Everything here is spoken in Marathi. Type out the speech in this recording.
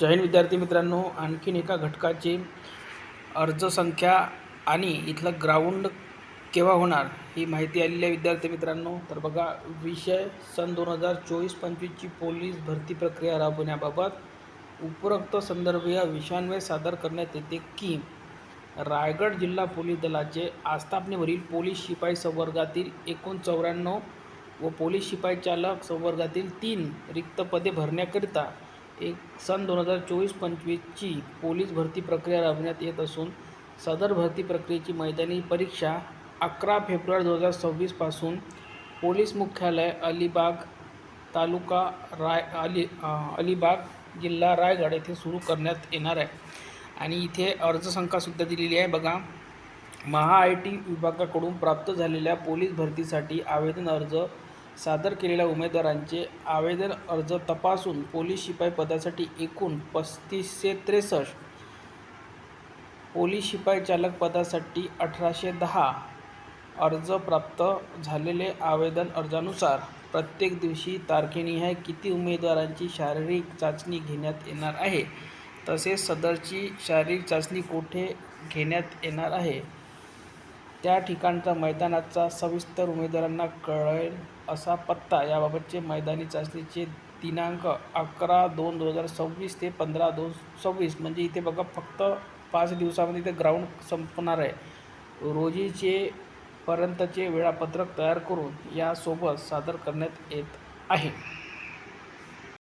जैन विद्यार्थी मित्रांनो आणखीन एका घटकाची अर्जसंख्या आणि इथलं ग्राउंड केव्हा होणार ही माहिती आलेली आहे विद्यार्थी मित्रांनो. तर बघा विषय सन दोन हजार चोवीस पंचवीसची पोलीस भरती प्रक्रिया राबवण्याबाबत उपरोक्त संदर्भीय विषयांवर सादर करण्यात येते की रायगड जिल्हा पोलीस दलाचे आस्थापनेवरील पोलीस शिपाई संवर्गातील एकूण चौऱ्याण्णव व पोलीस शिपाई चालक संवर्गातील तीन रिक्त पदे भरण्याकरिता एक सन दोन हजार चोवीस पंचवीसची पोलीस भरती प्रक्रिया राबविण्यात येत असून सदर भरती प्रक्रियेची मैदानी परीक्षा अकरा फेब्रुवारी दोन हजार सव्वीसपासून पोलीस मुख्यालय अलिबाग तालुका राय अली अलिबाग जिल्हा रायगड येथे सुरू करण्यात येणार आहे. आणि इथे अर्जसंख्यासुद्धा दिलेली आहे. बघा महा आय टी विभागाकडून प्राप्त झालेल्या पोलीस भरतीसाठी आवेदन अर्ज सादर केलेल्या उमेदवारांचे आवेदन अर्ज तपासून पोलीस शिपाई पदासाठी एकूण पस्तीसशे त्रेसष्ट. पोलीस शिपाई चालक पदासाठी अठराशे दहा अर्ज प्राप्त झालेले आवेदन अर्जानुसार प्रत्येक दिवशी तारखेनिहाय किती उमेदवारांची शारीरिक चाचणी घेण्यात येणार आहे? तसेच सदरची शारीरिक चाचणी कोठे घेण्यात येणार आहे? त्या ठिकाणचा मैदानाचा सविस्तर उमेदवारांना कळेल असा पत्ता याबाबतचे मैदानी चाचणीचे दिनांक अकरा दोन दोन हजार सव्वीस ते पंधरा दोन सव्वीस. म्हणजे इथे बघा फक्त पाच दिवसामध्ये इथे ग्राउंड संपणार आहे. रोजीचे पर्यंतचे वेळापत्रक तयार करून यासोबत सादर करण्यात येत आहे.